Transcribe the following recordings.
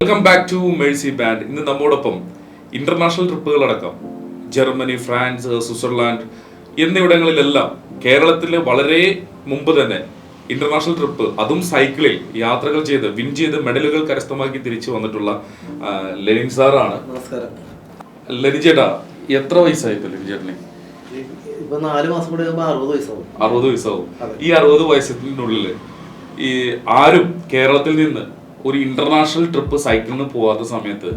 Welcome back to Mercy band ഇന്ന് നമ്മോടൊപ്പം international ട്രിപ്പുകൾ അടക്കം ജർമ്മനി ഫ്രാൻസ് സ്വിറ്റ്സർലാൻഡ് എന്നിവിടങ്ങളിലെല്ലാം കേരളത്തിൽ വളരെ മുമ്പ് തന്നെ ഇന്റർനാഷണൽ ട്രിപ്പ് അതും സൈക്കിളിൽ യാത്രകൾ ചെയ്ത് വിൻ ചെയ്ത് മെഡലുകൾ കരസ്ഥമാക്കി തിരിച്ചു വന്നിട്ടുള്ള ലെനിൻ സാറാണ്. ലെനിൻ ചേട്ടാ എത്ര വയസ്സായി ഇപ്പൊ ലെനിൻ ചേട്ടന് അറുപത് വയസ്സാവും. ഈ അറുപത് വയസ്സിനുള്ളിൽ ഈ ആരും കേരളത്തിൽ നിന്ന് ഒരു ഇന്റർനാഷണൽ ട്രിപ്പ് സൈക്കിളിന് പോവാത്ത സമയത്ത്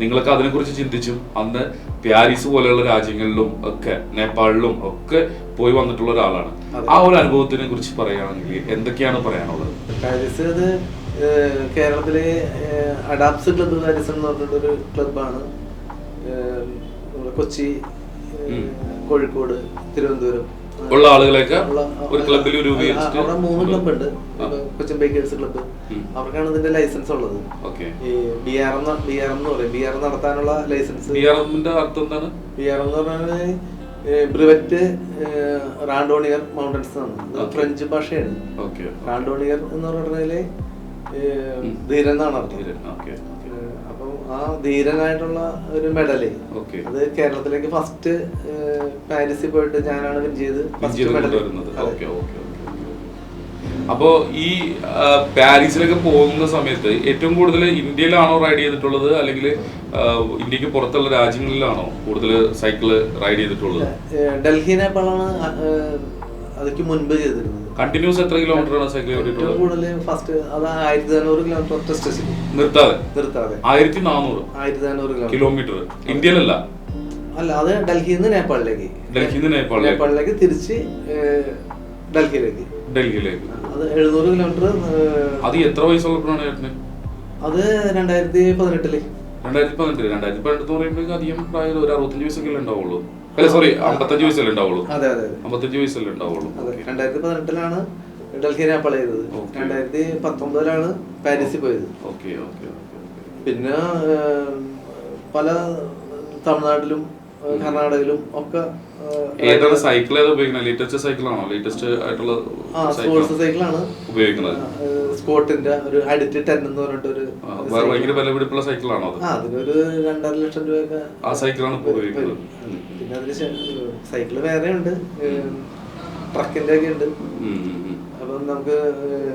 നിങ്ങളൊക്കെ അതിനെക്കുറിച്ച് ചിന്തിച്ചും? അന്ന് പാരീസ് പോലെയുള്ള രാജ്യങ്ങളിലും ഒക്കെ നേപ്പാളിലും ഒക്കെ പോയി വന്നിട്ടുള്ള ഒരാളാണ്. ആ ഒരു അനുഭവത്തിനെ കുറിച്ച് പറയുകയാണെങ്കിൽ എന്തൊക്കെയാണ് പറയാനുള്ളത്? പാരീസ് അത് കേരളത്തിലെ അഡാപ്സ് ക്ലബ്ബ് പാരീസ് എന്ന് പറഞ്ഞിട്ടൊരു ക്ലബ്ബാണ് കൊച്ചി കോഴിക്കോട് തിരുവനന്തപുരം. ഉള്ള ആളുകളെയൊക്കെ ഉള്ള- ഒരു ക്ലബിൽ രൂപീകരിച്ചിട്ട് അവിടെ മൂന്ന് ക്ലബ് ഉണ്ട്. കൊച്ചിൻ ബേക്കേഴ്സ് ക്ലബ്ബ് അവർക്കാണ് ഇതിന്റെ ലൈസൻസ് ഉള്ളത്. ഈ B R M B R M എന്ന് പറയും. ബി ആർ എം നടത്താനുള്ള ലൈസൻസ് ബി ആർ എമ്മിന്റെ അർത്ഥം എന്താണ്? ബി ആർ എന്ന് പറഞ്ഞാൽ ബ്രിവറ്റ് റാൻഡോണിയർ മൗണ്ടൻസ് ആണ്. ഫ്രഞ്ച് ഭാഷയാണ്. റാൻഡോണിയർ എന്ന് പറഞ്ഞാൽ ധീരനാണ് ധീരൻ എന്നാണ് അർത്ഥം. ആ ധീരനായിട്ടുള്ള ഒരു മെഡൽ ഓക്കെ അത് കേരളത്തിലേക്ക് ഫസ്റ്റ് പാരീസിൽ പോയിട്ട് ഞാനാണ് വിൻ ചെയ്ത് ഫസ്റ്റ് മെഡൽ അപ്പോ ഈ പാരീസിലൊക്കെ പോകുന്ന സമയത്ത് ഏറ്റവും കൂടുതൽ ഇന്ത്യയിലാണോ റൈഡ് ചെയ്തിട്ടുള്ളത്? അല്ലെങ്കിൽ ഇന്ത്യയ്ക്ക് പുറത്തുള്ള രാജ്യങ്ങളിലാണോ കൂടുതൽ സൈക്കിൾ റൈഡ് ചെയ്തിട്ടുള്ളത്? ഡൽഹി നേപ്പാളാണ് അതിക്ക് മുൻപ് ചെയ്തിരുന്നത്. കണ്ടിന്യൂസ് എത്ര കിലോമീറ്റർ ആണ് സൈക്കിൾ ഏറ്റവും കൂടുതൽ ഫസ്റ്റ് അത് ആയിരത്തി നാനൂറ് കിലോമീറ്റർ ഒറ്റ സ്റ്റേഷൻ നിർത്താതെ? നിർത്താതെ. ആയിരത്തി നാനൂറ്? ആയിരത്തി നാനൂറ് കിലോമീറ്റർ ഇന്ത്യയിലല്ല? അല്ല അത് ഡൽഹിയിൽ നിന്ന് നേപ്പാളിലേക്ക്. ഡൽഹിയിൽ നിന്ന് നേപ്പാളിലേക്ക്. നേപ്പാളിലേക്ക് തിരിച്ച് ഡൽഹിയിലേക്ക്. ഡൽഹിയിലേക്ക്. അത് എഴുന്നൂറ് കിലോമീറ്റർ അത് എത്ര വയസ്സുള്ളപ്പോഴാണ് ചേട്ടന്? അത് രണ്ടായിരത്തി പതിനെട്ടിൽ. രണ്ടായിരത്തി പതിനെട്ടിൽ. രണ്ടായിരത്തി പതിനെട്ട് എന്ന് പറയുമ്പോഴേക്കും അധികം പ്രായം ഒരു അറുപത്തഞ്ച് വയസ്സൊക്കെ ഉണ്ടാവുള്ളൂ. അല്ല സോറി അമ്പത്തഞ്ച് വയസ്സല്ലേ ഉണ്ടാവുള്ളൂ. അതെ അതെ അമ്പത്തഞ്ച് വയസ്സല്ലേ ഉണ്ടാവുള്ളൂ. അതെ രണ്ടായിരത്തി പതിനെട്ടിലാണ് ഡൽഹി നേപ്പാൾ ചെയ്തത്. രണ്ടായിരത്തി പത്തൊമ്പതിലാണ് പാരീസിൽ പോയത്. ഓക്കെ ഓക്കെ ഓക്കെ പിന്നെ പല തമിഴ്നാട്ടിലും കർണാടകയിലും ഒക്കെ ഏതാണ് സൈക്കിൾ ഏതാ ഉപയോഗിക്കുന്നത് ലേറ്റസ്റ്റ് സൈക്കിൾ ആണോ? ലേറ്റസ്റ്റ് ആയിട്ടുള്ള സ്പോർട്സ് സൈക്കിളാണ് ഉപയോഗിക്കുന്നത് സ്കോട്ടിന്റെ ഒരു അഡിറ്റ് ടെൻ എന്ന് പറഞ്ഞിട്ട് ഒരു ഭയങ്കര വിലപിടിപ്പുള്ള സൈക്കിളാണോ അത്? അതിനൊരു രണ്ടര ലക്ഷം രൂപയൊക്കെ ആ സൈക്കിളാണ് ഉപയോഗിക്കുന്നത്. പിന്നെ അതിന് സൈക്കിൾ വേറെ ഉണ്ട്. ട്രക്കിന്റെ ഒക്കെ ഉണ്ട്. അപ്പം നമുക്ക്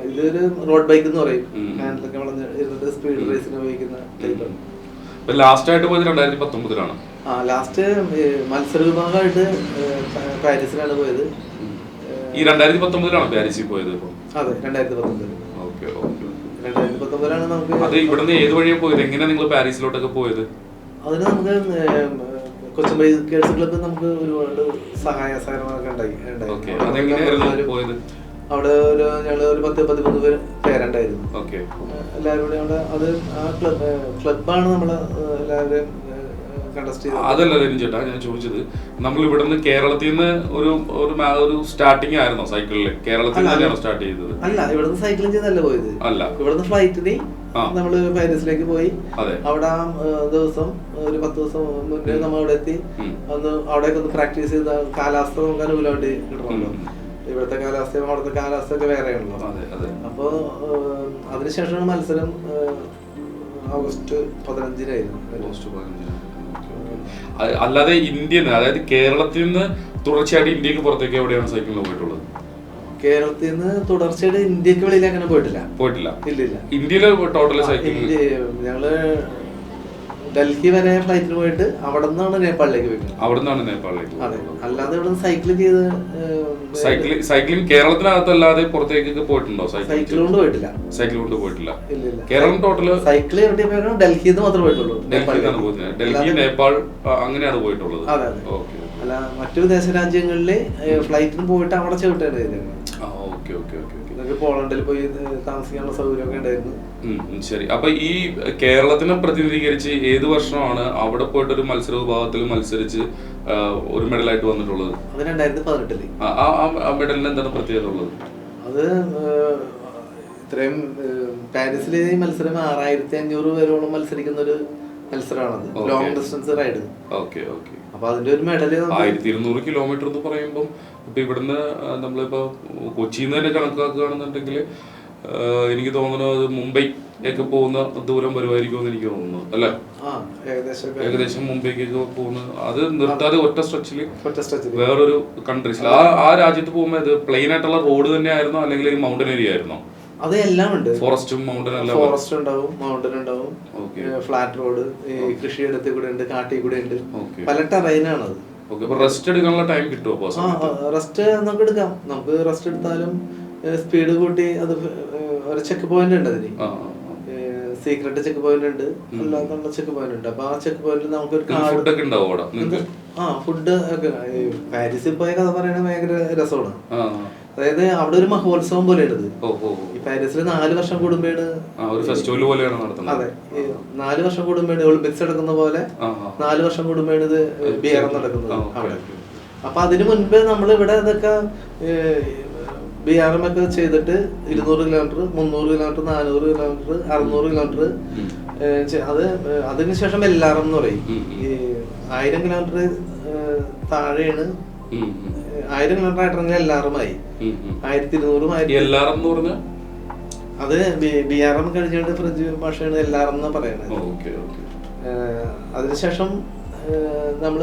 ഇതൊരു റോഡ് ബൈക്ക് എന്ന് പറയും. ഹാൻഡിലൊക്കെ വളഞ്ഞ് ഇരുന്നിട്ട് സ്പീഡ് റേസിന് ഉപയോഗിക്കുന്ന ടൈപ്പാണ് ലാസ്റ്റ് ആയിട്ട് പോയത് രണ്ടായിരത്തി പത്തൊമ്പതിലാണ് ആ ലാസ്റ്റ് മത്സര വിഭാഗമായിട്ട് പാരീസിലാണ് പോയത്. ഈ രണ്ടായിരത്തി പത്തൊമ്പതിലാണ് പാരീസിൽ പോയത് അതെ രണ്ടായിരത്തി പത്തൊമ്പതിൽ ഓക്കെ ഓക്കെ. രണ്ടായിരത്തി പത്തൊമ്പതിലാണ് നമുക്ക് അത് ഇവിടുന്ന് ഏത് വഴിയാണ് പോയത്? എങ്ങനെയാ നിങ്ങൾ പാരീസിലോട്ടൊക്കെ പോയത്? അതിന് നമുക്ക് ഏം, ഗേൾസ് ക്ലബ്ബ് നമുക്ക് ഒരുപാട് സഹായ സഹകരണങ്ങളൊക്കെ ഉണ്ടായി ഉണ്ടായി. അവിടെ ഒരു- ഞങ്ങൾ അവിടെ ഒരു ഞങ്ങൾ ഒരു പത്ത് പതിമൂന്ന് പേര് പേരുണ്ടായിരുന്നു. എല്ലാവരും കൂടെ അവിടെ അത് ആ ക്ലബ് ക്ലബാണ് നമ്മളെ എല്ലാവരും എല്ലാവരെയും അതല്ല രവീൻ ഞാൻ ചോദിച്ചത് നമ്മൾ ഇവിടുന്ന് കേരളത്തിൽ നിന്ന് ഒരു ഒരു സ്റ്റാർട്ടിംഗ് ആയിരുന്നോ സൈക്കിളിൽ കേരളത്തിൽ അല്ല, സ്റ്റാർട്ട് ചെയ്തത്? അല്ല ഇവിടുന്ന് സൈക്ലിംഗ് ചെയ്തല്ല പോയത്? അല്ല. ഇവിടുന്ന് ഫ്ലൈറ്റിന് ആ. നമ്മൾ പാരീസിലേക്ക് പോയി. അവിടെ ആ, ദിവസം ഒരു പത്ത് ദിവസം മുന്നേ. നമ്മൾ അവിടെ എത്തി ഒന്ന് അവിടെയൊക്കെ ഒന്ന് പ്രാക്ടീസ് ചെയ്ത കാലാവസ്ഥ നമുക്ക് അനുകൂലമായിട്ട് കിട്ടണമല്ലോ ഇവിടത്തെ കാലാവസ്ഥയും അവിടുത്തെ കാലാവസ്ഥ ഒക്കെ വേറെയാണല്ലോ. അതെ അപ്പൊ അപ്പോ ഏഹ്, അതിനുശേഷമാണ് മത്സരം ഓഗസ്റ്റ് പതിനഞ്ചിനായിരുന്നു. പതിനഞ്ചിന്. അത് അല്ലാതെ ഇന്ത്യ അതായത് കേരളത്തിൽ നിന്ന് തുടർച്ചയായിട്ട് ഇന്ത്യയ്ക്ക് പുറത്തേക്ക് എവിടെയാണ് സൈക്കിളിൽ പോയിട്ടുള്ളത്? കേരളത്തിൽ നിന്ന് തുടർച്ചയായിട്ട് ഇന്ത്യയ്ക്ക് വെളിയിൽ അങ്ങനെ പോയിട്ടില്ല. പോയിട്ടില്ല. ഇല്ല ഇന്ത്യയിലെ ടോട്ടൽ ഞങ്ങൾ ഡൽഹി വരെ ഫ്ലൈറ്റിൽ പോയിട്ട് അവിടെ നിന്നാണ് നേപ്പാളിലേക്ക് പോയത് അവിടെ നിന്നാണ് നേപ്പാളിലേക്ക് അതെ. അല്ലാതെ ഇവിടെ സൈക്കിൾ ചെയ്ത് സൈക്ലിംഗ് സൈക്ലിംഗ് കേരളത്തിനകത്തല്ലാതെ പുറത്തേക്കൊക്കെ പോയിട്ടുണ്ടോ സൈക്കിൾ കൊണ്ട് പോയിട്ടില്ല. സൈക്കിൾ കൊണ്ട് പോയിട്ടില്ല. ഇല്ല ഇല്ല കേരളം ടോട്ടൽ സൈക്കിൾ ഡൽഹിയിൽ നിന്ന് മാത്രമേ പോയിട്ടുള്ളൂ. ഡൽഹിയിലാണ് പോയത്. ഡൽഹി നേപ്പാൾ അങ്ങനെയാണ് പോയിട്ടുള്ളത്. അല്ല മറ്റു വിദേശ രാജ്യങ്ങളിൽ ഫ്ലൈറ്റിന് പോയിട്ട് അവിടെ ചവിട്ടാണ് ചെയ്തത് ഓക്കെ ഓക്കെ ഓക്കെ പോളണ്ടിൽ പോയി താമസിക്കാനുള്ള സൗകര്യമൊക്കെ ഉണ്ടായിരുന്നു. ശരി. അപ്പൊ ഈ കേരളത്തിനെ പ്രതിനിധീകരിച്ച് ഏത് വർഷമാണ് അവിടെ പോയിട്ട് ഒരു മത്സര വിഭാഗത്തിൽ മത്സരിച്ച് ഒരു മെഡലായിട്ട് വന്നിട്ടുള്ളത്? അത് രണ്ടായിരത്തി പതിനെട്ടിൽ. ആ- മെഡലിന് എന്താണ് പ്രത്യേകത ഉള്ളത്? അത് ഇത്രയും പാരീസിൽ പാരീസിലെ മത്സരം ആറായിരത്തി അഞ്ഞൂറ് പേരോളം മത്സരിക്കുന്ന ഒരു മത്സരമാണത്. Long distance ride okay okay. അപ്പൊ അതിന്റെ ഒരു മെഡൽ ആയിരത്തി ഇരുന്നൂറ് കിലോമീറ്റർ എന്ന് പറയുമ്പോൾ ഇപ്പൊ ഇവിടുന്ന് നമ്മളിപ്പോൾ നമ്മളിപ്പോ കൊച്ചിയിൽ നിന്ന് തന്നെ കണക്കാക്കുകയാണെന്നുണ്ടെങ്കിൽ എനിക്ക് തോന്നുന്നു അത് മുംബൈ ഒക്കെ പോകുന്ന ദൂരം വരുമായിരിക്കും എന്ന് എനിക്ക് തോന്നുന്നു അല്ലേ? ഏകദേശം മുംബൈക്കൊക്കെ പോകുന്ന അത് നിർത്താതെ ഒറ്റ സ്ട്രെച്ചിൽ വേറൊരു കൺട്രീസിൽ ആ ആ രാജ്യത്ത് പോകുമ്പോൾ ഇത് പ്ലെയിൻ ആയിട്ടുള്ള റോഡ് തന്നെ ആയിരുന്നോ അല്ലെങ്കിൽ മൗണ്ടൻ ഏരിയ ആയിരുന്നോ? അത് എല്ലാം ഉണ്ട്. ഫോറസ്റ്റും മൗണ്ടൻ എല്ലാം ഫോറസ്റ്റ് ഉണ്ടാവും മൗണ്ടൻ ഉണ്ടാവും. ഫ്ലാറ്റ് റോഡ് കൃഷിയിടത്തിൽ കൂടെ ഉണ്ട് കാട്ടിൽ കൂടെ ഉണ്ട്. പല ടെറൈനാണ് അത് റെസ്റ്റ് എടുക്കാനുള്ള ടൈം കിട്ടുമോ? റെസ്റ്റ് നമുക്ക്? എടുക്കാം. നമുക്ക് റെസ്റ്റ് എടുത്താലും സ്പീഡ് കൂട്ടി അത് ഒരു ചെക്ക് പോയിന്റ് ഉണ്ട് അതിന്. സീക്രട്ട് ചെക്ക് പോയിന്റ് ഉണ്ട്. അല്ലാന്നുള്ള ചെക്ക് പോയിന്റ് ഉണ്ട്. അപ്പൊ ആ ചെക്ക് പോയിന്റിൽ നമുക്ക് ഒരു കാർഡ് ഉണ്ടാവും ആ ഫുഡ് ഒക്കെ പാരീസിൽ പോയ കഥ പറയണ ഭയങ്കര രസമാണ്. അതായത് അവിടെ ഒരു മഹോത്സവം പോലെ ഇടത് ഓ ഓ ഓ. ഈ പാരീസിൽ നാല് വർഷം കൂടുമ്പോഴാണ് ഒരു ഫെസ്റ്റിവൽ പോലെയാണ് നടത്തുന്നത്. അതെ. നാല് വർഷം കൂടുമ്പോഴാണ് ഒളിമ്പിക്സ് നടക്കുന്ന പോലെ. നാല് വർഷം കൂടുമ്പോഴാണ് ഇത് നടക്കുന്നത്. അവിടെ. അപ്പൊ അതിനു മുൻപ് നമ്മൾ ഇവിടെ ഇതൊക്കെ ബി ആർ എം ഒക്കെ ചെയ്തിട്ട് ഇരുന്നൂറ് കിലോമീറ്റർ മുന്നൂറ് കിലോമീറ്റർ നാനൂറ് കിലോമീറ്റർ അറുന്നൂറ് കിലോമീറ്റർ അത് അതിനുശേഷം എല്ലാറും എന്ന് പറയും. ആയിരം കിലോമീറ്റർ താഴെയാണ് ആയിരം കിലോമീറ്റർ ആർ ആയി. ആയിരത്തി ഇരുന്നൂറും ആയിരത്തി എല്ലാറും എന്ന് പറഞ്ഞാൽ അത് ബി ആർ എം കഴിഞ്ഞിട്ട് ഫ്രഞ്ച് ഭാഷയാണ് എല്ലാവരും എന്ന് പറയുന്നത്. അതിനുശേഷം നമ്മൾ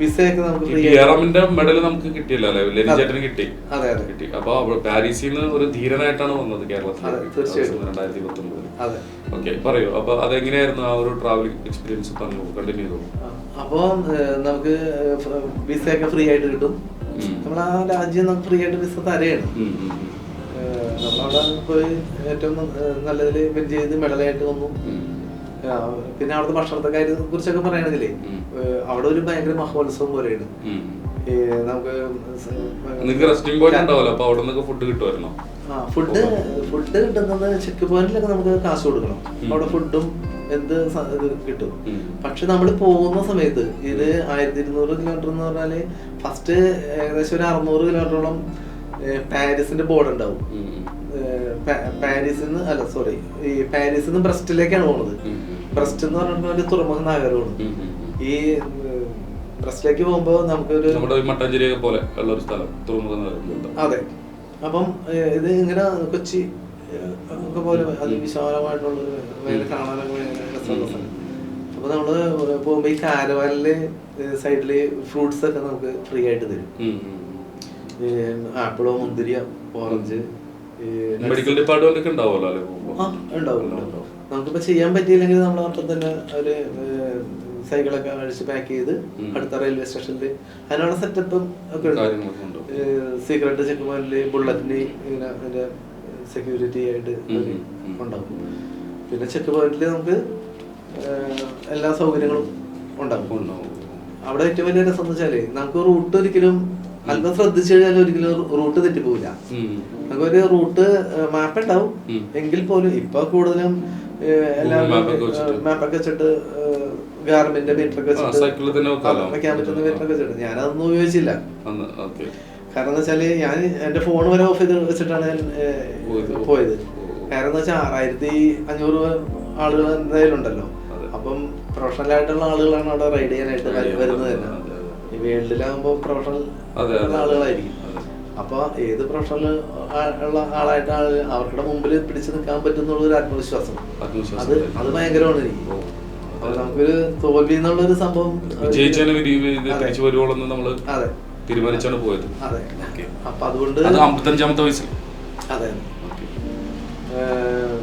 വിസയൊക്കെ നമുക്ക് മെഡൽ നമുക്ക് കിട്ടിയല്ലോ അല്ലെ? ലെനിചേട്ടന് കിട്ടി. അതെ അതെ. കിട്ടി. അപ്പൊ പാരീസിൽ നിന്ന് ഒരു ധീരനായിട്ടാണ് വന്നത് കേരളത്തിൽ തീർച്ചയായിട്ടും. രണ്ടായിരത്തി പത്തൊമ്പതിൽ ഓക്കെ പറയൂ. അപ്പൊ അതെങ്ങനെയായിരുന്നു ആ ഒരു ട്രാവലിംഗ് എക്സ്പീരിയൻസ് പറഞ്ഞു കണ്ടിന്യൂ ചെയ്തു? അപ്പോ നമുക്ക് വിസയൊക്കെ ഫ്രീ ആയിട്ട് കിട്ടും. നമ്മൾ ആ രാജ്യം നമുക്ക് ഫ്രീ ആയിട്ട് വിസ തരയാണ്. നമ്മളവിടെ പോയി ഏറ്റവും നല്ല വിൻ ചെയ്ത് മെഡലായിട്ട് വന്നു. പിന്നെ അവിടുത്തെ ഭക്ഷണത്തെ കാര്യത്തെ കുറിച്ചൊക്കെ പറയണതില്ലേ? അവിടെ ഒരു ഭയങ്കര മഹോത്സവം പോലെയാണ്. നമുക്ക് റെസ്റ്റിംഗ് പോയിന്റ് ഉണ്ടാവല്ലോ അപ്പൊ അവിടെ നിന്നൊക്കെ ഫുഡ് കിട്ടുമായിരുന്നോ? ഫുഡ് ഫുഡ് കിട്ടുന്നത് ചെക്ക് പോയിന്റിലൊക്കെ നമുക്ക് കാശ് കൊടുക്കണം. അവിടെ ഫുഡും എന്ത് കിട്ടും. പക്ഷെ നമ്മൾ പോകുന്ന സമയത്ത് ഇത് ആയിരത്തി ഇരുന്നൂറ് കിലോമീറ്റർ എന്ന് പറഞ്ഞാൽ ഫസ്റ്റ് ഏകദേശം ഒരു അറുന്നൂറ് കിലോമീറ്ററോളം പാരീസിന്റെ ബോർഡ് ഉണ്ടാവും. പാരീസിൽ നിന്ന് അല്ല സോറി ഈ പാരീസിൽ നിന്ന് ബ്രസ്റ്റിലേക്കാണ് ഉം. ബ്രസ്റ്റ് എന്ന് പറഞ്ഞിട്ട് ഒരു തുറമുഖ നഗരമാണ്. ഈ ബ്രസ്റ്റിലേക്ക് പോകുമ്പോൾ നമുക്കൊരു നമ്മുടെ പോലെ ഉള്ള ഒരു സ്ഥലം തുറമുഖ നഗരം അതെ. അപ്പം ഇത് ഇങ്ങനെ കൊച്ചി ഒക്കെ പോലെ അതിവിശാലമായിട്ടുള്ള വിശാലമായിട്ടുള്ള കാണാനൊക്കെ ഭയങ്കര രസമുള്ള സ്ഥലം. അപ്പൊ നമ്മൾ പോകുമ്പോ ഈ കാരവാനിൽ സൈഡിൽ ഫ്രൂട്ട്സ് ഒക്കെ നമുക്ക് ഫ്രീ ആയിട്ട് തരും. ആപ്പിളോ മുന്തിരിയോ ഓറഞ്ച്. മെഡിക്കൽ ഡിപ്പാർട്ട്മെന്റ് ഉണ്ടാവുമല്ലോ അല്ലെ ഉണ്ടാവും. നമുക്കിപ്പോ ചെയ്യാൻ പറ്റിയില്ലെങ്കിൽ നമ്മൾ അപ്പം തന്നെ ഒരു സൈക്കിളൊക്കെ അഴിച്ച് പാക്ക് ചെയ്ത് അടുത്ത റെയിൽവേ സ്റ്റേഷനിൽ അതിനുള്ള സെറ്റപ്പും ഒക്കെ ഉണ്ട്. സീക്രട്ട് ചെക്ക് പോയിന്റിൽ ബുള്ളറ്റിന് ഇങ്ങനെ അതിന്റെ സെക്യൂരിറ്റി ആയിട്ട് ഉണ്ടാവും. പിന്നെ ചെക്ക് പോയിന്റിൽ നമുക്ക് എല്ലാ സൗകര്യങ്ങളും ഉണ്ടാവും. അവിടെ ഏറ്റവും വലിയ രസം എന്ന് വെച്ചാൽ നമുക്ക് റൂട്ട് ഒരിക്കലും അല്പം ശ്രദ്ധിച്ചു കഴിഞ്ഞാൽ ഒരിക്കലും റൂട്ട് തെറ്റിപ്പോവില്ല. നമുക്ക് നമുക്കൊരു റൂട്ട് മാപ്പ് ഉണ്ടാവും. എങ്കിൽ പോലും ഇപ്പൊ കൂടുതലും എല്ലാവരും. മാപ്പൊക്കെ വെച്ചിട്ട്. ഗാർമെന്റ് മീറ്ററൊക്കെ വെച്ചിട്ട് വെക്കാൻ പറ്റുന്ന മീറ്ററൊക്കെ വെച്ചിട്ട്. ഞാനതൊന്നും ഉപയോഗിച്ചില്ല. കാരണം എന്ന് വെച്ചാൽ ഞാൻ എന്റെ ഫോൺ വരെ ഓഫ് ചെയ്ത് വെച്ചിട്ടാണ് ഞാൻ പോയത്. കാരണം എന്ന് വെച്ചാൽ ആറായിരത്തി അഞ്ഞൂറ് ആളുകൾ എന്തായാലും ഉണ്ടല്ലോ. അപ്പം പ്രൊഫഷണൽ ആയിട്ടുള്ള ആളുകളാണ് അവിടെ റൈഡ് ചെയ്യാനായിട്ട് വരുന്നത് തന്നെ. ഈ വേൾഡിലാകുമ്പോ പ്രൊഫഷണൽ. ആളുകളായിരിക്കും. അപ്പോൾ അപ്പൊ ഏത് പ്രൊഫഷണൽ ഉള്ള ആളായിട്ട് ആൾ അവരുടെ മുമ്പിൽ പിടിച്ചു നിൽക്കാൻ പറ്റുന്നുള്ള ഒരു ആത്മവിശ്വാസം അത് അത് ഭയങ്കരമാണ് എനിക്ക്. നമുക്കൊരു തോൽവി എന്നുള്ള ഒരു സംഭവം. തിരിച്ചു വരുവോളെന്ന് നമ്മൾ തീരുമാനിച്ചാണ് പോയത്. അതെ. അപ്പൊ അതുകൊണ്ട് അത് അമ്പത്തഞ്ചാമത്തെ വയസ്സിൽ. അതെ.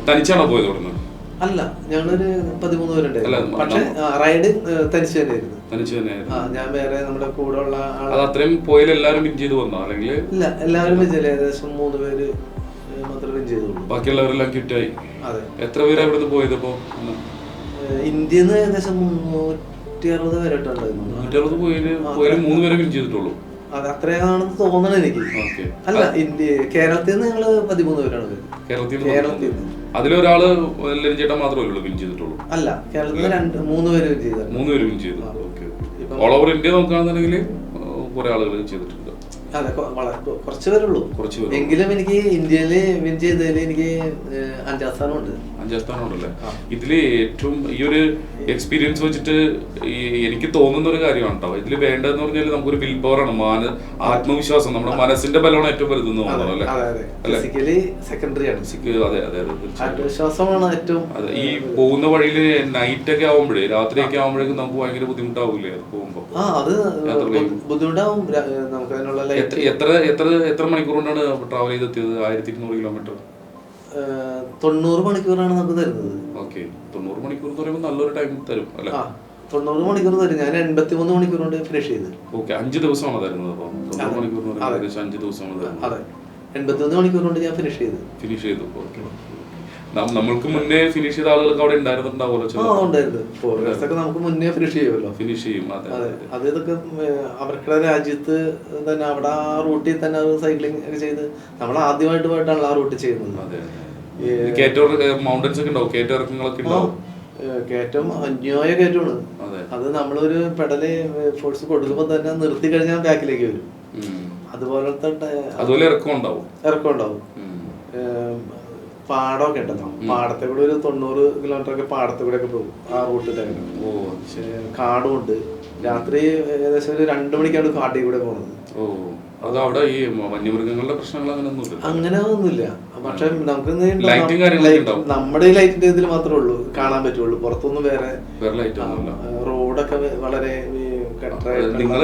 തനിച്ചാണോ പോയത് അവിടുന്ന്? അല്ല ഞങ്ങളൊരു പതിമൂന്ന് പേരുണ്ടായിരുന്നു പക്ഷെ റൈഡ് തനിച്ച് തന്നെയായിരുന്നു. തനിച്ച് തന്നെയായിരുന്നു. ഞാൻ വേറെ നമ്മുടെ കൂടെ ഉള്ള അത് ആൾ അത്രയും പോയിൽ എല്ലാവരും വിൻ ചെയ്ത് വന്നോ? അല്ലെങ്കിൽ ഇല്ല എല്ലാവരും വിജയില്ല ഏകദേശം മൂന്ന് പേര് മാത്രമേ വിൻ ചെയ്തുള്ളൂ. ബാക്കിയുള്ളവരെല്ലാം ക്വിറ്റായി അതെ. എത്ര പേരാ ഇവിടുന്ന് പോയത് ഇപ്പോ? ഇന്ത്യ ഇന്ത്യയിൽ നിന്ന് ഏകദേശം മുന്നൂറ്റി അറുപത് പേരായിട്ടുണ്ടായിരുന്നു നൂറ്റി അറുപത് പോയിൽ മൂന്ന് പേരെ വിൻ ചെയ്തിട്ടുള്ളൂ. അത് അത്രയാണെന്ന് തോന്നണം എനിക്ക്. അല്ല ഇന്ത്യ കേരളത്തിൽ നിന്ന് ഞങ്ങൾ പതിമൂന്ന് പേരാണ് കേരളത്തിൽ കേരളത്തിൽ നിന്ന്. അതിലൊരാൾ ലെനിൻ ചേട്ടൻ മാത്രമേ ഉള്ളൂ വിൻ ചെയ്തിട്ടുള്ളൂ. അല്ല കേരളത്തിൽ രണ്ട് മൂന്ന് പേര് വിൻ ചെയ്തത് മൂന്ന് പേര് വിൻ ചെയ്തു ഓക്കെ ഓൾ ഓവർ ഇന്ത്യ നോക്കുകയാണെന്നുണ്ടെങ്കിൽ കുറെ ആളുകൾ ചെയ്തിട്ടുണ്ട്. അതെ വളരെ കുറച്ച് പേരുള്ളൂ കുറച്ച് പേര് എങ്കിലും എനിക്ക് ഇന്ത്യയിൽ വിൻ ചെയ്തതിൽ എനിക്ക് അഞ്ചാം സ്ഥാനമുണ്ട്. അഞ്ചാം സ്ഥാനമുണ്ടല്ലേ? ഇതിൽ ഏറ്റവും ഈ ഒരു എക്സ്പീരിയൻസ് വെച്ചിട്ട് എനിക്ക് തോന്നുന്ന ഒരു കാര്യമാണ് കേട്ടോ ഇതിൽ വേണ്ടതെന്ന് പറഞ്ഞാൽ നമുക്കൊരു വിൽ പവർ ആണ്. മാന ആത്മവിശ്വാസം. നമ്മുടെ മനസ്സിന്റെ ബലമാണ് ഏറ്റവും വലുതെന്ന് തോന്നുന്നു അല്ലേ? സെക്കൻഡറി ആണ്. അതെ അതെ അതെ ആത്മവിശ്വാസമാണ് ഏറ്റവും അതെ ഈ പോകുന്ന വഴിയിൽ നൈറ്റ് ഒക്കെ ആവുമ്പോഴേ രാത്രിയൊക്കെ ആവുമ്പോഴേക്കും നമുക്ക് ഭയങ്കര ബുദ്ധിമുട്ടാവൂലേ? അത് പോകുമ്പോ. ആ അത്. ബുദ്ധിമുട്ടാവും. നമുക്ക് അതിനുള്ള എത്ര എത്ര എത്ര എത്ര മണിക്കൂർ കൊണ്ടാണ് ട്രാവൽ ചെയ്തെത്തിയത്? ആയിരത്തി ഇരുന്നൂറ് കിലോമീറ്റർ തൊണ്ണൂറ് മണിക്കൂറാണ് നമുക്ക് തരുന്നത്. ഓക്കെ. തൊണ്ണൂറ് മണിക്കൂർ എന്ന് പറയുമ്പോൾ നല്ലൊരു ടൈം തരും അല്ലേ? ആ തൊണ്ണൂറ് മണിക്കൂർ തരും. ഞാൻ എൺപത്തി മൂന്ന് മണിക്കൂർ കൊണ്ട് ഫിനിഷ് ചെയ്ത് ഓക്കെ അഞ്ച് ദിവസമാണ് തരുന്നത് അപ്പോൾ തൊണ്ണൂറ്. മണിക്കൂർ എന്ന് പറയുമ്പോൾ ഏകദേശം അഞ്ച് ദിവസമാണ് അതെ. എൺപത്തി മൂന്ന് മണിക്കൂർ കൊണ്ട് ഞാൻ ഫിനിഷ് ചെയ്ത് ഫിനിഷ് ചെയ്തു. ഓക്കെ. നമ്മൾക്ക് മുന്നേ ഫിനിഷ് ചെയ്ത ആളുകൾ അവിടെ ഉണ്ടായിരുന്നുണ്ടാവുമല്ലോ നമുക്ക് മുന്നേ ഫിനിഷ് ചെയ്യുമല്ലോ. ഫിനിഷ് ചെയ്യും അതെ അതൊക്കെ അത്. ഇതൊക്കെ ഏഹ്, രാജ്യത്ത് തന്നെ അവിടെ ആ റൂട്ടിൽ തന്നെ സൈക്ലിംഗ് ഒക്കെ ചെയ്ത് നമ്മൾ ആദ്യമായിട്ട് പോയിട്ടാണ് ആ റൂട്ട് ചെയ്യുന്നത്. അതെ മൗണ്ടൻസ് ഒക്കെ ഉണ്ടാവും കയറ്റ ഇറക്കങ്ങളൊക്കെ ആ, ഉണ്ടാവും. കയറ്റം അന്യായ കയറ്റമാണ്. അതെ. നമ്മളൊരു പെടൽ ഫോഴ്സ് കൊടുക്കുമ്പോൾ തന്നെ നിർത്തി കഴിഞ്ഞാൽ ബാക്കിലേക്ക് വരും. അതുപോലത്തെ അതുപോലെ ഇറക്കം ഉണ്ടാവും. ഇറക്കം ഉണ്ടാവും. പാടമൊക്കെ ഉണ്ടല്ലോ പാടത്തെ കൂടെ ഒരു തൊണ്ണൂറ് കിലോമീറ്റർ ഒക്കെ പാടത്തെ കൂടെ ഒക്കെ പോകും. ആ റൂട്ടിൽ തന്നെ. ഓ. പക്ഷേ കാടും ഉണ്ട് രാത്രി ഏകദേശം ഒരു രണ്ടു മണിക്കാണ് കാട്ടിൽ കൂടെ പോകുന്നത്. ഓ അത് അവിടെ ഈ വന്യമൃഗങ്ങളുടെ പ്രശ്നങ്ങൾ അങ്ങനെ ഒന്നുമില്ല അങ്ങനെ ഒന്നുമില്ല പക്ഷെ നമുക്ക് നമ്മുടെ ലൈറ്റിന്റെ ഇതിൽ മാത്രമേ ഉള്ളൂ. കാണാൻ പറ്റുള്ളൂ. പുറത്തൊന്നും വേറെ വേറെ ലൈറ്റ് ഒന്നുമില്ല ആ, റോഡൊക്കെ വളരെ നിങ്ങൾ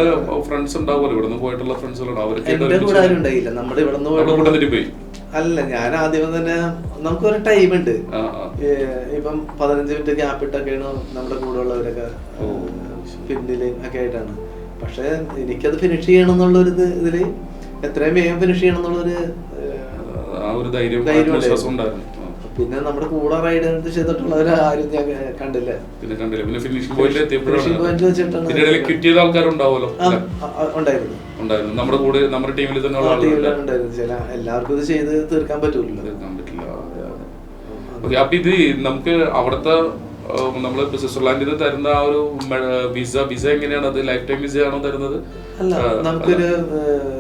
ഫ്രണ്ട്സ് ഉണ്ടാവുമല്ലോ. ഇവിടുന്ന് പോയിട്ടുള്ള ഫ്രണ്ട്സ് അവരൊക്കെ കൂടെ ആരും ഉണ്ടായില്ല. നമ്മുടെ ഇവിടെ നിന്ന് പോയി. അല്ല ഞാൻ ആദ്യം തന്നെ നമുക്കൊരു ടൈം ഉണ്ട് ഇപ്പം പതിനഞ്ച് മിനിറ്റ് ഗ്യാപ്പ് ഇട്ടൊക്കെയാണ് നമ്മുടെ കൂടെ ഉള്ളവരൊക്കെ ഓ. പിന്നിൽ ഒക്കെ ആയിട്ടാണ് പക്ഷെ എനിക്കത് ഫിനിഷ് ചെയ്യണം എന്നുള്ളൊരു ഇത് ഇതിൽ എത്രയും വേഗം ഫിനിഷ് ചെയ്യണം എന്നുള്ളൊരു ഒരു ധൈര്യം ഉണ്ടായിരുന്നു. പിന്നെ നമ്മുടെ കൂടെ റൈഡ് ചെയ്തിട്ടുള്ളവരെ ആരും ഞാൻ കണ്ടില്ല. പിന്നെ കണ്ടില്ല. പിന്നെ ഫിനിഷിംഗ് പോയിന്റ് ഫിനിഷിംഗ് പോയിന്റ് വെച്ചിട്ടാണ് ക്വിറ്റ് ചെയ്ത ആൾക്കാരുണ്ടാവുമല്ലോ ഉണ്ടായിരുന്നു. ഉണ്ടായിരുന്നു. നമ്മുടെ കൂടെ നമ്മുടെ ടീമിൽ തന്നെ ഉണ്ടായിരുന്നു. ചില എല്ലാവർക്കും ഇത് ചെയ്ത് തീർക്കാൻ പറ്റൂലല്ലോ. തീർക്കാൻ പറ്റില്ല. ഓക്കേ അപ്പൊ ഇത് നമുക്ക് അവിടുത്തെ നമ്മൾ സ്വിറ്റ്സർലാൻഡിൽ തരുന്ന ആ ഒരു വിസ വിസ എങ്ങനെയാണ്? അത് ലൈഫ് ടൈം വിസ ആണോ തരുന്നത്? അല്ല നമുക്ക് നമുക്കൊരു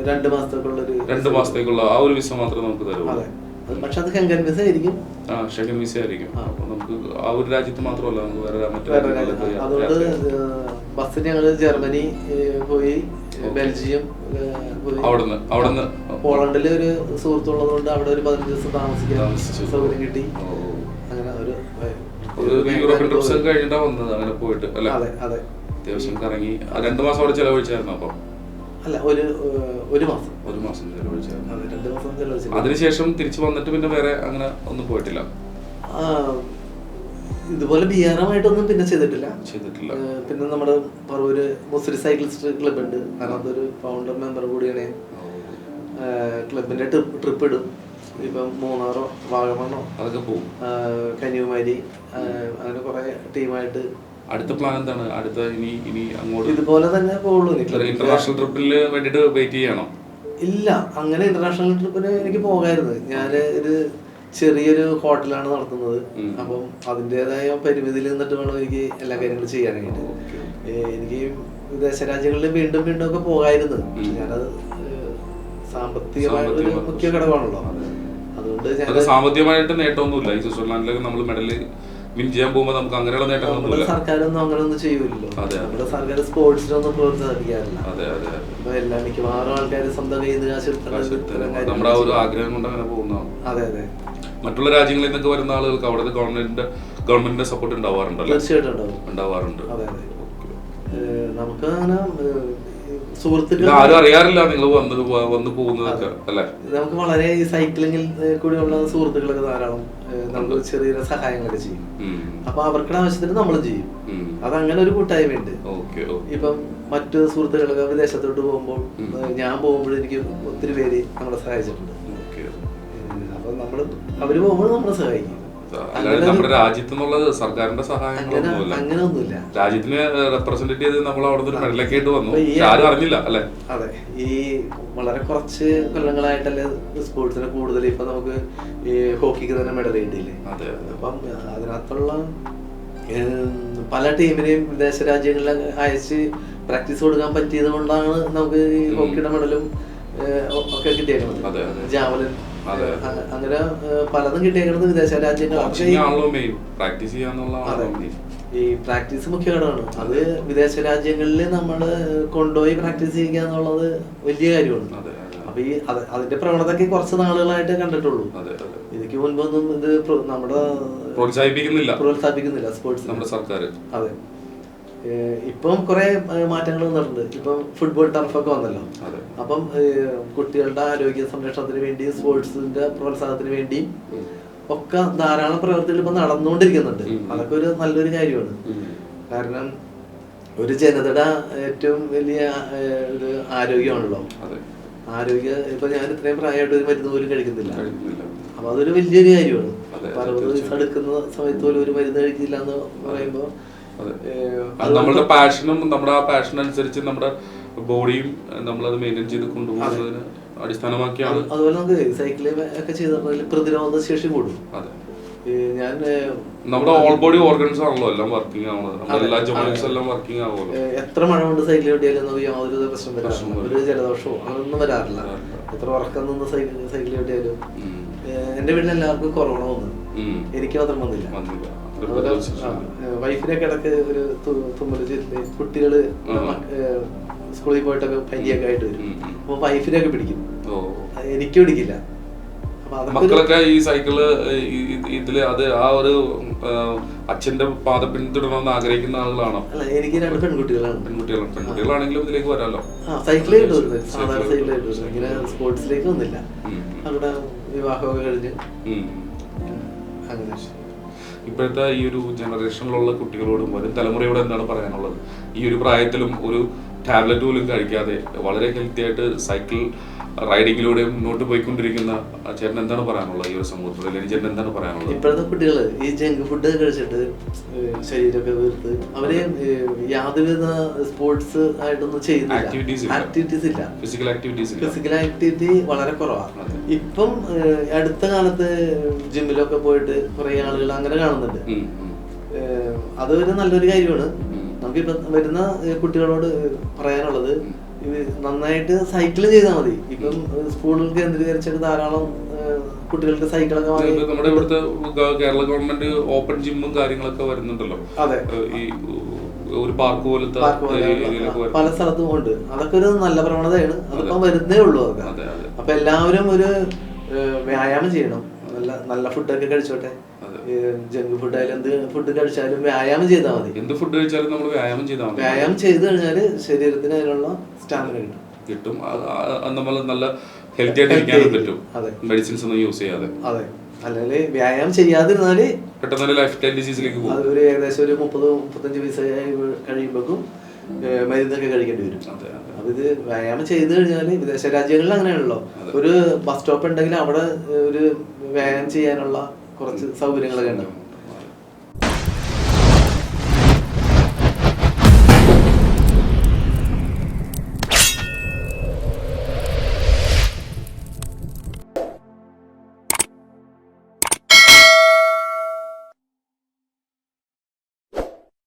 രണ്ട് മാസത്തേക്കുള്ള രണ്ട് മാസത്തേക്കുള്ള ആ ഒരു വിസ മാത്രമേ നമുക്ക് തരുള്ളൂ പക്ഷെ അത് ഹെങ്കൻ വിസ ആയിരിക്കും ആ ഷെങ്കൻ വിസ ആയിരിക്കും ആ. നമുക്ക് ആ ഒരു രാജ്യത്ത് മാത്രമല്ല നമുക്ക് വേറെ മറ്റു അതുകൊണ്ട്. ബസ്സിന് ഞങ്ങൾ ജർമ്മനി പോയി ബെൽജിയം അവിടുന്ന് അവിടുന്ന്. പോളണ്ടിൽ ഒരു സുഹൃത്തുള്ളത് കൊണ്ട് അവിടെ ഒരു പതിനഞ്ച് ദിവസം താമസിക്കാൻ. സൗകര്യം കിട്ടി. അങ്ങനെ ഒരു യൂറോപ്യൻ ട്രിപ്സ് കഴിഞ്ഞിട്ടാ വന്നത് അങ്ങനെ പോയിട്ട് അല്ലെ? അതെ അതെ. അത്യാവശ്യം കറങ്ങി. രണ്ട് മാസം അവിടെ ചെലവഴിച്ചായിരുന്നു അപ്പൊ? അല്ല ഒരു ഒരു മാസം. ഒരു മാസം ചെലവഴിച്ചായിരുന്നു അതിനുശേഷം തിരിച്ചു വന്നിട്ട് പിന്നെ വേറെ അങ്ങനെ ഒന്നും പോയിട്ടില്ല? ഇതുപോലെ ബിയാറമായിട്ടൊന്നും പിന്നെ ചെയ്തിട്ടില്ല. ചെയ്തിട്ടില്ല. പിന്നെ നമ്മുടെ പറവൂര് മുസ്ലിം സൈക്ലിസ്റ്റ് ക്ലബ് ഉണ്ട് അതൊരു ഒരു ഫൗണ്ടർ മെമ്പർ കൂടിയാണ്. ക്ലബിന്റെ ട്രിപ്പ് ട്രിപ്പ് ഇടും. ഇപ്പം മൂന്നാറോ വാഗമണ്ണോ അതൊക്കെ പോകും കന്യാകുമാരി അങ്ങനെ കുറെ ടീമായിട്ട് അടുത്ത പ്ലാൻ എന്താണ്? അടുത്ത ഇനി ഇനി അങ്ങോട്ട് ഇതുപോലെ തന്നെ പോകുള്ളൂ. ഇന്റർനാഷണൽ ട്രിപ്പിൽ വേണ്ടിട്ട് വെയിറ്റ് ചെയ്യാനോ ഇല്ല അങ്ങനെ ഇന്റർനാഷണൽ ട്രിപ്പിന് എനിക്ക് പോകായിരുന്നു. ഞാൻ ഒരു ചെറിയൊരു ഹോട്ടലാണ് നടത്തുന്നത്. അപ്പം അതിന്റെതായ പരിമിതിയിൽ നിന്നിട്ട് വേണം എനിക്ക് എല്ലാ കാര്യങ്ങളും ചെയ്യാനായിട്ട്. എനിക്ക് വിദേശ രാജ്യങ്ങളിൽ വീണ്ടും വീണ്ടും ഒക്കെ പോകായിരുന്നു. ഞാനത് ഏ, സാമ്പത്തികമായ ഒരു മുഖ്യ ഘടകമാണല്ലോ. അതെ. അതുകൊണ്ട് സാമ്പത്തികമായിട്ട് നേട്ടമൊന്നുമില്ല. ഈ സ്വിറ്റ്സർലാൻഡിലൊക്കെ നമ്മൾ മെഡൽ വിൻ ചെയ്യാൻ പോകുമ്പോൾ നമുക്ക് അങ്ങനെയുള്ള നമ്മുടെ നേട്ടങ്ങളൊന്നുമില്ല സർക്കാരൊന്നും അങ്ങനെയൊന്നും അതെ. നമ്മുടെ സർക്കാർ സ്പോർട്സിനൊന്നും പ്രോത്സാഹിപ്പിക്കാറില്ല അതെ അതെ ഇപ്പൊ എല്ലാ മിക്കവാറും ആൾക്കാർ സ്വന്തം കയ്യിൽ നമ്മുടെ ആ ഒരു ആഗ്രഹം കൊണ്ട് അങ്ങനെ പോകുന്നതാണ്. അതെ അതെ. മറ്റുള്ള രാജ്യങ്ങളിൽ നിന്നൊക്കെ വരുന്ന ആളുകൾക്ക് അവിടുത്തെ ഗവൺമെന്റിന്റെ ഗവൺമെന്റിന്റെ സപ്പോർട്ട് ഉണ്ടാവാറുണ്ടല്ലോ? തീർച്ചയായിട്ടും ഉണ്ടാവാറുണ്ട്. നമുക്ക് അങ്ങനെ സുഹൃത്തുക്കൾ ആരും അറിയാറില്ല നിങ്ങൾ വന്ന് വന്ന് പോകുന്നതൊക്കെ അല്ലേ? നമുക്ക് വളരെ ഈ സൈക്ലിങ്ങിൽ ഉള്ള കൂടിയുള്ള സുഹൃത്തുക്കളൊക്കെ ധാരാളം നമുക്ക് ചെറിയ ചെറിയ സഹായങ്ങളൊക്കെ ചെയ്യും. അപ്പൊ അവർക്കുടെ ആവശ്യത്തിന് നമ്മൾ ചെയ്യും. അത് അങ്ങനെ ഒരു കൂട്ടായ്മയുണ്ട്. ഇപ്പം മറ്റു സുഹൃത്തുക്കളൊക്കെ വിദേശത്തോട്ട് പോകുമ്പോൾ ഞാൻ പോകുമ്പോൾ എനിക്ക് ഒത്തിരി പേര് നമ്മളെ സഹായിച്ചിട്ടുണ്ട്. അപ്പൊ നമ്മൾ അവർ പോകുമ്പോൾ നമ്മളെ സഹായിക്കും. അല്ലാതെ നമ്മുടെ രാജ്യത്ത് നിന്നുള്ളത് സർക്കാരിന്റെ സഹായങ്ങളൊന്നുമില്ല അങ്ങനെയൊന്നുമില്ല. രാജ്യത്തിനെ റെപ്രസെന്റ് ചെയ്ത് നമ്മൾ അവിടുന്ന് ഒരു മെഡലൊക്കെ ആയിട്ട് വന്നു. ആരും അറിഞ്ഞില്ല അല്ലെ? അതെ. ഈ വളരെ കുറച്ച് കൊല്ലങ്ങളായിട്ടല്ലേ സ്പോർട്സിന് കൂടുതൽ ഇപ്പൊ നമുക്ക് ഈ ഹോക്കിക്ക് തന്നെ മെഡൽ കിട്ടിയില്ലേ? അപ്പം അതിനകത്തുള്ള പല ടീമിനെയും വിദേശ രാജ്യങ്ങളിൽ അയച്ച് പ്രാക്ടീസ് കൊടുക്കാൻ പറ്റിയത് കൊണ്ടാണ് നമുക്ക് ഈ. ഹോക്കിയുടെ മെഡലും ഒക്കെ കിട്ടിയേക്കുന്നത്. ജാവലിൻ. അങ്ങനെ പലതും കിട്ടിയേക്കുന്നത് വിദേശ മെയിൻ പ്രാക്ടീസ് ചെയ്യാന്നുള്ളതാണല്ലോ ഈ പ്രാക്ടീസ് മുഖ്യ ഘടകമാണ് അത്. വിദേശ രാജ്യങ്ങളിൽ നമ്മൾ കൊണ്ടുപോയി പ്രാക്ടീസ് ചെയ്യുക എന്നുള്ളത് വലിയ കാര്യമാണ്. അപ്പൊ ഈ അതിന്റെ പ്രവണതയൊക്കെ കുറച്ച് നാളുകളായിട്ട് കണ്ടിട്ടുള്ളൂ. ഇതിക്ക് മുൻപൊന്നും ഇത് നമ്മുടെ പ്രോത്സാഹിപ്പിക്കുന്നില്ല. പ്രോത്സാഹിപ്പിക്കുന്നില്ല സ്പോർട്സ് നമ്മുടെ സർക്കാർ അതെ. ഇപ്പം കുറെ മാറ്റങ്ങൾ വന്നിട്ടുണ്ട്. ഇപ്പം ഫുട്ബോൾ ടർഫൊക്കെ വന്നല്ലോ. അപ്പം കുട്ടികളുടെ ആരോഗ്യ സംരക്ഷണത്തിന് വേണ്ടി സ്പോർട്സിന്റെ പ്രോത്സാഹനത്തിന് വേണ്ടിയും ഒക്കെ ധാരാളം പ്രവർത്തികൾ ഇപ്പൊ നടന്നുകൊണ്ടിരിക്കുന്നുണ്ട്. അതൊക്കെ ഒരു നല്ലൊരു കാര്യമാണ്. കാരണം ഒരു ജനതയുടെ ഏറ്റവും വലിയ ഒരു ആരോഗ്യമാണല്ലോ. ആരോഗ്യ ഇപ്പൊ ഞാൻ ഇത്രയും പ്രായമായിട്ട് ഒരു മരുന്ന് പോലും കഴിക്കുന്നില്ല. അപ്പൊ അതൊരു വലിയൊരു കാര്യമാണ്. അതെ, ഇപ്പൊ അറുപത് വയസ്സ് എടുക്കുന്ന സമയത്ത് പോലും ഒരു മരുന്ന് കഴിക്കില്ല എന്ന് പറയുമ്പോ അതെ. നമ്മളുടെ പാഷനും നമ്മുടെ ആ പാഷൻ അനുസരിച്ച് നമ്മുടെ ബോഡിയും നമ്മളത് മെയിന്റെയിൻ ചെയ്ത് കൊണ്ടുപോകുന്നതിന് അടിസ്ഥാനമാക്കിയാണ്. അത് അതുപോലെ നമുക്ക് സൈക്ലിംഗ് ഒക്കെ ചെയ്തപ്പോൾ പ്രതിരോധ ശേഷി കൂടും. അതെ. ഞാൻ നമ്മുടെ ഓൾ ബോഡി ഓർഗൻസ് ആണല്ലോ എല്ലാം വർക്കിംഗ് ആവുന്നത്. നമ്മുടെ എല്ലാ. എല്ലാം വർക്കിംഗ് ആവുമല്ലോ. എത്ര മഴ കൊണ്ട് സൈക്കിൾ ഓടിയാലും നമുക്ക് യാതൊരു പ്രശ്നം വരാറില്ല. ഒരു ജലദോഷമോ അങ്ങനൊന്നും വരാറില്ല. എത്ര ഉറക്കം നിന്ന് സൈക്കിൾ ഓടിയാലും എന്റെ വീട്ടിൽ എല്ലാവർക്കും കൊറോണ വന്നു. എനിക്ക് മാത്രം വന്നില്ല. വൈഫിനൊക്കെ ഇടയ്ക്ക് ഒരു തുമ്മൽ കുട്ടികൾ സ്കൂളിൽ പോയിട്ടൊക്കെ പനിയൊക്കെ ആയിട്ട് വരും. അപ്പൊ വൈഫിനൊക്കെ പിടിക്കും. എനിക്ക് പിടിക്കില്ല. മക്കളൊക്കെ ഈ സൈക്കിൾ ഇതിൽ അത് ആ ഒരു അച്ഛന്റെ പാത പിന്തുടരണമെന്ന് ആഗ്രഹിക്കുന്ന ആളുകളാണോ? എനിക്ക് രണ്ട് പെൺകുട്ടികളാണ്. പെൺകുട്ടികളാണ്. പെൺകുട്ടികളാണെങ്കിലും ഇതിലേക്ക് സൈക്കിൾ കിട്ടുന്നത് സാധാരണ സൈക്കിൾ സൈക്കിൾ കിട്ടുന്നത് ഇങ്ങനെ സ്പോർട്സിലേക്ക് വന്നില്ല. അവിടെ വിവാഹമൊക്കെ കഴിഞ്ഞ്. ഇപ്പോഴത്തെ ഈ ഒരു ജനറേഷനിലുള്ള കുട്ടികളോടും വരും തലമുറയോട് എന്താണ് പറയാനുള്ളത്? ഈ ഒരു പ്രായത്തിലും ഒരു ടാബ്ലറ്റ് പോലും കഴിക്കാതെ വളരെ ഹെൽത്തി ആയിട്ട് സൈക്കിൾ റൈഡിങ്ങിലൂടെ മുന്നോട്ട് പോയിക്കൊണ്ടിരിക്കുന്ന ചേട്ടൻ എന്താണ് പറയാനുള്ളത് ഈ ഒരു സമൂഹത്തിൽ? അല്ലെങ്കിൽ ചേട്ടൻ എന്താണ് പറയാനുള്ളത്? ഇപ്പോഴത്തെ കുട്ടികൾ ഈ ജങ്ക് ഫുഡ് കഴിച്ചിട്ട് ശരീരമൊക്കെ വീർത്ത് അവർ യാതൊരുവിധ സ്പോർട്സ് ആയിട്ടൊന്നും ചെയ്യുന്നില്ല. ആക്ടിവിറ്റീസ് ആക്ടിവിറ്റീസ് ഇല്ല. ഫിസിക്കൽ ആക്ടിവിറ്റീസ് ഫിസിക്കൽ ആക്ടിവിറ്റി വളരെ കുറവാണ്. ഇപ്പം അടുത്ത കാലത്ത് ജിമ്മിലൊക്കെ പോയിട്ട് കുറെ ആളുകൾ അങ്ങനെ കാണുന്നുണ്ട്. അതൊരു നല്ലൊരു കാര്യമാണ്. നമുക്കിപ്പോ വരുന്ന കുട്ടികളോട് പറയാനുള്ളത് നന്നായിട്ട് സൈക്കിൾ ചെയ്താൽ മതി. ഇപ്പം സ്കൂളിൽ കേന്ദ്രീകരിച്ചൊക്കെ കേന്ദ്രീകരിച്ചിട്ട് ധാരാളം കുട്ടികൾക്ക് സൈക്കിളൊക്കെ വാങ്ങി നമ്മുടെ ഇവിടുത്തെ കേരള ഗവൺമെന്റ് ഓപ്പൺ ജിമ്മും കാര്യങ്ങളൊക്കെ വരുന്നുണ്ടല്ലോ. അതെ. ഈ ഒരു പാർക്ക് പോലത്തെ പോലെ സ്ഥലത്തും ഉണ്ട്. അതൊക്കെ ഒരു നല്ല പ്രവണതയാണ്. അതിപ്പം വരുന്നേ ഉള്ളൂ അതൊക്കെ. അതെ അതെ. അപ്പൊ എല്ലാവരും ഒരു വ്യായാമം ചെയ്യണം. നല്ല നല്ല ഫുഡൊക്കെ കഴിച്ചോട്ടെ. ജങ്ക് ഫുഡ് ആയാലും എന്ത് ഫുഡ് കഴിച്ചാലും വ്യായാമം ചെയ്താൽ മതി. എന്ത് ഫുഡ് കഴിച്ചാലും നമ്മൾ വ്യായാമം ചെയ്താൽ വ്യായാമം ചെയ്തു കഴിഞ്ഞാൽ ശരീരത്തിന് അതിനുള്ള സ്റ്റാമിന കിട്ടും. കിട്ടും. നമ്മൾ നല്ല ഹെൽത്തി ആയിട്ട് ഇരിക്കാനും പറ്റും. അതെ. മെഡിസിൻസ് ഒന്നും യൂസ് ചെയ്യാതെ. അതെ. അല്ലെങ്കിൽ വ്യായാമം ചെയ്യാതിരുന്നാൽ പെട്ടെന്ന് ലൈഫ് സ്റ്റൈൽ ഡിസീസിലേക്ക് പോകും. അതൊരു ഏകദേശം ഒരു മുപ്പത് മുപ്പത്തഞ്ച് വയസ്സ് കഴിയുമ്പോഴേക്കും മരുന്നൊക്കെ കഴിക്കേണ്ടി വരും. അപ്പൊ ഇത് വ്യായാമം ചെയ്ത് കഴിഞ്ഞാൽ വിദേശ രാജ്യങ്ങളിൽ അങ്ങനെയാണല്ലോ. ഒരു ബസ് സ്റ്റോപ്പ് ഉണ്ടെങ്കിൽ അവിടെ ഒരു വ്യായാമം ചെയ്യാനുള്ള കുറച്ച് സൗകര്യങ്ങളൊക്കെ ഉണ്ടാവും